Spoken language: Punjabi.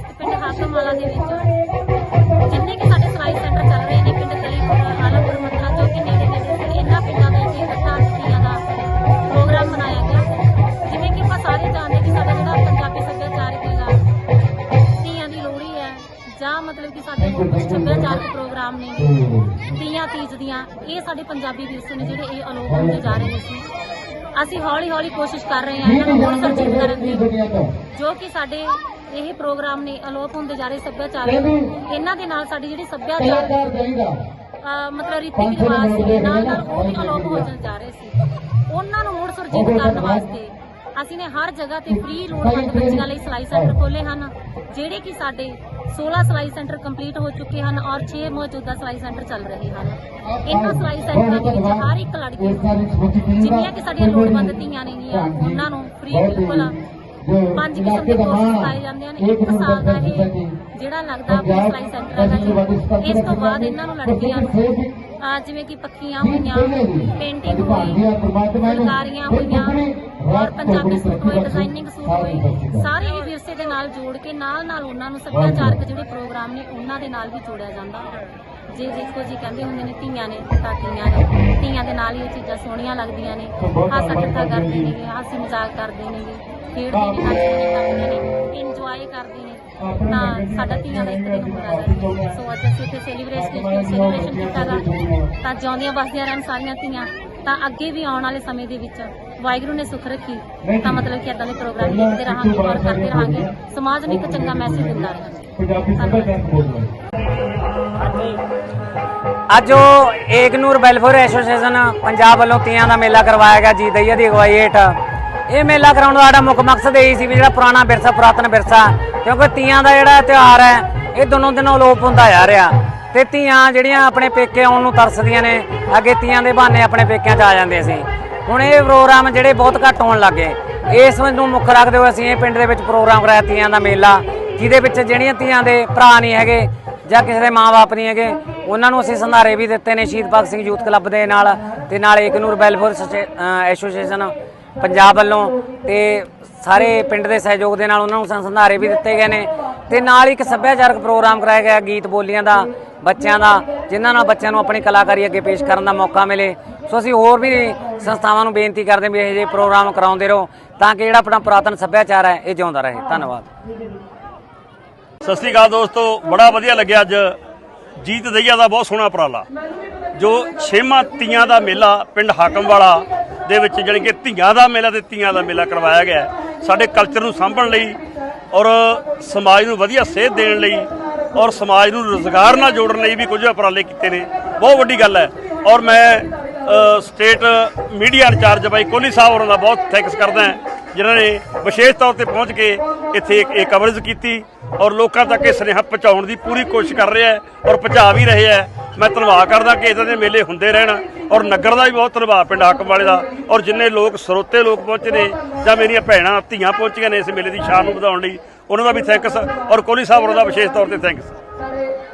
ਪਿੰਡ ਹਾਕਮਵਾਲਾ ਦੇ ਵਿੱਚ। ਜਿੰਨੇ ਕਿ ਸਾਡੇ ਸਲਾਈ ਸੈਂਟਰ ਚੱਲ ਰਹੇ ਨੇ ਪਿੰਡ ਕਲੀਪੁਰ ਆਲਮਪੁਰ ਮਤਲਬ ਜੋ ਕਿ ਨੇੜੇ ਨੇੜੇ ਇਹਨਾਂ ਪਿੰਡਾਂ ਦੇ ਵਿੱਚ ਇਕੱਠਾ ਤੀਆਂ ਦਾ ਪ੍ਰੋਗਰਾਮ ਮਨਾਇਆ ਗਿਆ। ਜਿਵੇਂ ਕਿ ਆਪਾਂ ਸਾਰੇ ਜਾਣਦੇ ਕਿ ਸਾਡਾ ਜਿਹੜਾ ਪੰਜਾਬੀ ਸੱਭਿਆਚਾਰਕ ਹੈਗਾ ਤੀਆਂ ਦੀ ਲੋਹੜੀ ਹੈ, ਜਾਂ ਮਤਲਬ ਕਿ ਸਾਡੇ ਹੋਰ ਕੁਝ ਸੱਭਿਆਚਾਰਕ ਪ੍ਰੋਗਰਾਮ ਨੇ ਤੀਆਂ ਤੀਜ ਦੀਆਂ, ਇਹ ਸਾਡੇ ਪੰਜਾਬੀ ਵਿਰਸੇ ਨੇ ਜਿਹੜੇ ਇਹ ਅਲੋਪ ਹੁੰਦੇ ਜਾ ਰਹੇ ਨੇ। ਸੀ ਅਸੀਂ ਹੌਲੀ ਹੌਲੀ ਕੋਸ਼ਿਸ਼ ਕਰ ਰਹੇ ਹਾਂ ਇਹਨਾਂ ਨੂੰ ਹੋਰ ਸਰਜੀਤ ਕਰਨ ਦੀ। ਜੋ ਕਿ ਸਾਡੇ ਇਹ ਪ੍ਰੋਗਰਾਮ ਨੇ ਅਲੋਪ ਹੁੰਦੇ ਜਾ ਰਹੇ ਸੱਭਿਆਚਾਰ ਇਹਨਾਂ ਦੇ ਨਾਲ ਸਾਡੀ ਜਿਹੜੀ ਸੱਭਿਆਚਾਰ ਮਤਲਬ ਰੀਤੀ ਰਿਵਾਜ ਸੀ ਨਾਲ ਨਾਲ ਉਹ ਵੀ ਅਲੋਪ ਹੋ ਜਾ ਰਹੇ ਸੀ। ਉਹਨਾਂ ਨੂੰ ਮੁੜ ਸੁਰਜੀਤ ਕਰਨ ਵਾਸਤੇ ਅਸੀਂ ਨੇ ਹਰ ਜਗ੍ਹਾ ਤੇ ਫ੍ਰੀ ਲੋੜਵੰਦ ਬੱਚਿਆਂ ਲਈ ਸਿਲਾਈ ਸੈਂਟਰ ਖੋਲੇ ਹਨ ਜਿਹੜੇ ਕਿ ਸਾਡੇ 16 ਸਿਲਾਈ ਸੈਂਟਰ ਕੰਪਲੀਟ ਹੋ ਚੁੱਕੇ ਹਨ ਔਰ 6 ਮੌਜੂਦਾ ਸਿਲਾਈ ਸੈਂਟਰ ਚੱਲ ਰਹੇ ਹਨ। ਇਹਨਾਂ ਸਿਲਾਈ ਸੈਂਟਰਾਂ ਦੇ ਵਿੱਚ ਹਰ ਇੱਕ ਲੜਕੀ ਜਿੰਨੀਆਂ ਕਿ ਸਾਡੀਆਂ ਲੋੜਵੰਦ ਧੀਆਂ ਨੇਗੀਆਂ ਉਹਨਾਂ ਨੂੰ ਫ੍ਰੀ ਬਿਲਕੁਲ ਪੰਜ ਕਿਸਮ ਦੇ ਕੋਰਸ ਸਿਖਾਏ ਜਾਂਦੇ ਹਨ ਇੱਕ ਸਾਲ ਦਾ ਇਹ ਜਿਹੜਾ ਲੱਗਦਾ ਆਪਣਾ ਸਿਲਾਈ ਸੈਂਟਰ ਹੈਗਾ ਜੀ। ਇਸ ਤੋਂ ਬਾਅਦ ਇਹਨਾਂ ਨੂੰ ਲੜਕੀਆਂ ਨੂੰ ਅਹ ਜਿਵੇਂ ਕਿ ਪੱਖੀਆਂ ਹੋਈਆਂ ਪੇਂਟਿੰਗ ਹੋਈ ਫੁਲਕਾਰੀਆਂ ਹੋਈਆਂ ਔਰ ਪੰਜਾਬੀ ਸੂਟ ਹੋਏ ਡਿਜ਼ਾਈਨਿੰਗ ਸੂਟ ਹੋਏ। ਸਾਰੇ ਹੀ ਵਿਰਸੇ ਦੇ ਨਾਲ ਜੋੜ ਕੇ ਨਾਲ ਨਾਲ ਉਹਨਾਂ ਨੂੰ ਸੱਭਿਆਚਾਰਕ ਜਿਹੜੇ ਪ੍ਰੋਗਰਾਮ ਨੇ ਉਹਨਾਂ ਦੇ ਨਾਲ ਵੀ ਜੋੜਿਆ ਜਾਂਦਾ। ਜੇ ਦੇਖੋ ਜੀ ਕਹਿੰਦੇ ਹੁੰਦੇ ਨੇ ਧੀਆਂ ਨੇ ਤਾਂ ਧੀਆਂ ਨੇ। ਧੀਆਂ ਦੇ ਨਾਲ ਹੀ ਇਹ ਚੀਜ਼ਾਂ ਸੋਹਣੀਆਂ ਲੱਗਦੀਆਂ ਨੇ। ਹਾਸਾ ਠੱਠਾ ਕਰਦੇ ਨੇ ਹਾਸੀ ਮਜ਼ਾਕ ਕਰਦੇ ਨੇ ਖੇਡਦੇ ਨੇ ਨੱਚਦੇ ਨੇ ਕਰਦੇ ਨੇ ਇੰਜੋਏ ਕਰਦੇ ਨੇ। ਤਾਂ ਸਾਡਾ ਧੀਆਂ ਦਾ ਇੱਕ ਦਿਨ ਹੁੰਦਾ ਹੈ। ਸੋ ਅੱਜ ਅਸੀਂ ਇੱਥੇ ਸੈਲੀਬ੍ਰੇਸ਼ਨ ਸੈਲੀਬ੍ਰੇਸ਼ਨ ਕੀਤਾ ਗਾ। ਤਾਂ ਜਿਉਂਦੀਆਂ ਵਸਦੀਆਂ ਰਹਿਣ ਸਾਰੀਆਂ ਧੀਆਂ ਤਾਂ ਅੱਗੇ ਵੀ ਆਉਣ ਵਾਲੇ ਸਮੇਂ ਦੇ ਵਿੱਚ ਵਾਹਿਗੁਰੂ ਨੇ ਸੁਖ ਰੱਖੀ। ਤਾਂ ਮਤਲਬ ਕਿ ਇਦਾਂ ਦੇ ਪ੍ਰੋਗਰਾਮ ਦੇਖਦੇ ਰਹਾਂਗੇ ਔਰ ਕਰਦੇ ਰਹਾਂਗੇ। ਸਮਾਜ ਨੂੰ ਇੱਕ ਚੰਗਾ ਮੈਸੇਜ ਦਿੰਦਾ ਰਹਾਂਗੇ ਅੱਜ ਉਹ ਏਕਨੂਰ ਵੈਲਫੇਅਰ ਐਸੋਸੀਏਸ਼ਨ ਪੰਜਾਬ ਵੱਲੋਂ ਤੀਆਂ ਦਾ ਮੇਲਾ ਕਰਵਾਇਆ ਗਿਆ, ਜੀ ਦਈਆ ਦੀ ਅਗਵਾਈ ਹੇਠ। ਇਹ ਮੇਲਾ ਕਰਾਉਣ ਦਾ ਸਾਡਾ ਮੁੱਖ ਮਕਸਦ ਇਹ ਸੀ ਵੀ ਜਿਹੜਾ ਪੁਰਾਣਾ ਵਿਰਸਾ, ਪੁਰਾਤਨ ਵਿਰਸਾ, ਕਿਉਂਕਿ ਤੀਆਂ ਦਾ ਜਿਹੜਾ ਤਿਉਹਾਰ ਹੈ, ਇਹ ਦਿਨੋਂ ਅਲੋਪ ਹੁੰਦਾ ਜਾ ਰਿਹਾ। ਤੇ ਧੀਆਂ ਜਿਹੜੀਆਂ ਆਪਣੇ ਪੇਕੇ ਆਉਣ ਨੂੰ ਤਰਸਦੀਆਂ ਨੇ, ਅੱਗੇ ਤੀਆਂ ਦੇ ਬਹਾਨੇ ਆਪਣੇ ਪੇਕਿਆਂ 'ਚ ਆ ਜਾਂਦੇ ਸੀ। ਹੁਣ ਇਹ ਪ੍ਰੋਗਰਾਮ ਜਿਹੜੇ ਬਹੁਤ ਘੱਟ ਹੋਣ ਲੱਗੇ ਇਸ ਨੂੰ ਮੁੱਖ ਰੱਖਦੇ ਹੋਏ ਅਸੀਂ ਇਹ ਪਿੰਡ ਦੇ ਵਿੱਚ ਪ੍ਰੋਗਰਾਮ ਕਰਾਇਆ, ਤੀਆਂ ਦਾ ਮੇਲਾ। ਜਿਹਦੇ ਵਿੱਚ ਜਿਹੜੀਆਂ ਧੀਆਂ ਦੇ ਭਰਾ ਨਹੀਂ ਹੈਗੇ ਜਾਂ ਕਿਸੇ ਦੇ ਮਾਂ-ਬਾਪ ਨਹੀਂ ਹੈਗੇ, ਉਹਨਾਂ ਨੂੰ ਅਸੀਂ ਸੰਧਾਰੇ ਵੀ ਦਿੱਤੇ ਨੇ ਸ਼ਹੀਦ ਭਗਤ ਸਿੰਘ ਯੂਥ ਕਲੱਬ ਦੇ ਨਾਲ ਤੇ ਨਾਲ Eknoor welfare society- association Punjab ਵੱਲੋਂ ਤੇ ਸਾਰੇ ਪਿੰਡ ਦੇ ਸਹਿਯੋਗ ਦੇ ਨਾਲ ਉਹਨਾਂ ਨੂੰ ਸੰਧਾਰੇ ਵੀ ਦਿੱਤੇ ਗਏ ਨੇ ਤੇ ਨਾਲ ਹੀ ਇੱਕ ਸੱਭਿਆਚਾਰਕ ਪ੍ਰੋਗਰਾਮ ਕਰਾਇਆ ਗਿਆ ਗੀਤ ਬੋਲੀਆਂ ਦਾ, ਬੱਚਿਆਂ ਦਾ, ਜਿਨ੍ਹਾਂ ਨਾਲ ਬੱਚਿਆਂ ਨੂੰ ਆਪਣੀ ਕਲਾਕਾਰੀ ਅੱਗੇ ਪੇਸ਼ ਕਰਨ ਦਾ ਮੌਕਾ ਮਿਲੇ। ਸੋ ਅਸੀਂ ਹੋਰ ਵੀ ਸੰਸਥਾਵਾਂ ਨੂੰ ਬੇਨਤੀ ਕਰਦੇ ਵੀ ਇਹੋ ਜਿਹੇ ਪ੍ਰੋਗਰਾਮ ਕਰਾਉਂਦੇ ਰਹੋ ਤਾਂ ਕਿ ਜਿਹੜਾ ਆਪਣਾ ਪੁਰਾਤਨ ਸੱਭਿਆਚਾਰ ਹੈ, ਇਹ ਜਿਉਂਦਾ ਰਹੇ। ਧੰਨਵਾਦ। ਸਤਿ ਸ੍ਰੀ ਅਕਾਲ ਦੋਸਤੋ, ਬੜਾ ਵਧੀਆ ਲੱਗਿਆ ਅੱਜ। ਜੀਤ ਦਈਆ ਦਾ ਬਹੁਤ ਸੋਹਣਾ ਉਪਰਾਲਾ। ਜੋ ਛੇਵਾਂ ਤੀਆਂ ਦਾ ਮੇਲਾ ਪਿੰਡ ਹਾਕਮਵਾਲਾ ਦੇ ਵਿੱਚ, ਜਾਣੀ ਕਿ ਧੀਆਂ ਦਾ ਮੇਲਾ ਤੇ ਤੀਆਂ ਦਾ ਮੇਲਾ ਕਰਵਾਇਆ ਗਿਆ ਸਾਡੇ ਕਲਚਰ ਨੂੰ ਸਾਂਭਣ ਲਈ ਔਰ ਸਮਾਜ ਨੂੰ ਵਧੀਆ ਸੇਧ ਦੇਣ ਲਈ ਔਰ ਸਮਾਜ ਨੂੰ ਰੋਜ਼ਗਾਰ ਨਾਲ ਜੋੜਨ ਲਈ ਵੀ ਕੁਝ ਉਪਰਾਲੇ ਕੀਤੇ ਨੇ। ਬਹੁਤ ਵੱਡੀ ਗੱਲ ਹੈ। ਔਰ ਮੈਂ ਸਟੇਟ ਮੀਡੀਆ ਇੰਚਾਰਜ ਬਾਈ ਕੋਹਲੀ ਸਾਹਿਬ ਹੋਰਾਂ ਦਾ ਬਹੁਤ ਥੈਂਕਸ ਕਰਦਾ ਹਾਂ। ਜਿਨ੍ਹਾਂ ਨੇ ਵਿਸ਼ੇਸ਼ ਤੌਰ ਤੇ ਪਹੁੰਚ ਕੇ ਇੱਥੇ ਇੱਕ ਇਹ ਕਵਰੇਜ ਕੀਤੀ ਔਰ ਲੋਕਾਂ ਤੱਕ ਇਹ ਸੁਨੇਹਾ ਪਹੁੰਚਾਉਣ ਦੀ ਪੂਰੀ ਕੋਸ਼ਿਸ਼ ਕਰ ਰਿਹਾ ਹੈ ਔਰ ਪਹੁੰਚਾ ਵੀ ਰਹੇ ਹੈ। ਮੈਂ ਧੰਨਵਾਦ ਕਰਦਾ ਕਿ ਇਦਾਂ ਦੇ ਮੇਲੇ ਹੁੰਦੇ ਰਹਿਣ ਔਰ ਨਗਰ ਦਾ ਵੀ ਬਹੁਤ ਧੰਨਵਾਦ, ਪਿੰਡ ਹਾਕਮ ਵਾਲੇ ਦਾ ਔਰ ਜਿੰਨੇ ਲੋਕ, ਸਰੋਤੇ ਲੋਕ ਪਹੁੰਚੇ ਨੇ ਜਾਂ ਮੇਰੀਆਂ ਭੈਣਾਂ, ਧੀਆਂ ਪਹੁੰਚੀਆਂ ਨੇ ਇਸ ਮੇਲੇ ਦੀ ਸ਼ਾਨ ਨੂੰ ਵਧਾਉਣ ਲਈ, ਉਹਨਾਂ ਦਾ ਵੀ ਥੈਂਕਸ ਔਰ ਕੋਹਲੀ ਸਾਹਿਬ ਉਹਨਾਂ ਦਾ ਵਿਸ਼ੇਸ਼ ਤੌਰ ਤੇ ਥੈਂਕਸ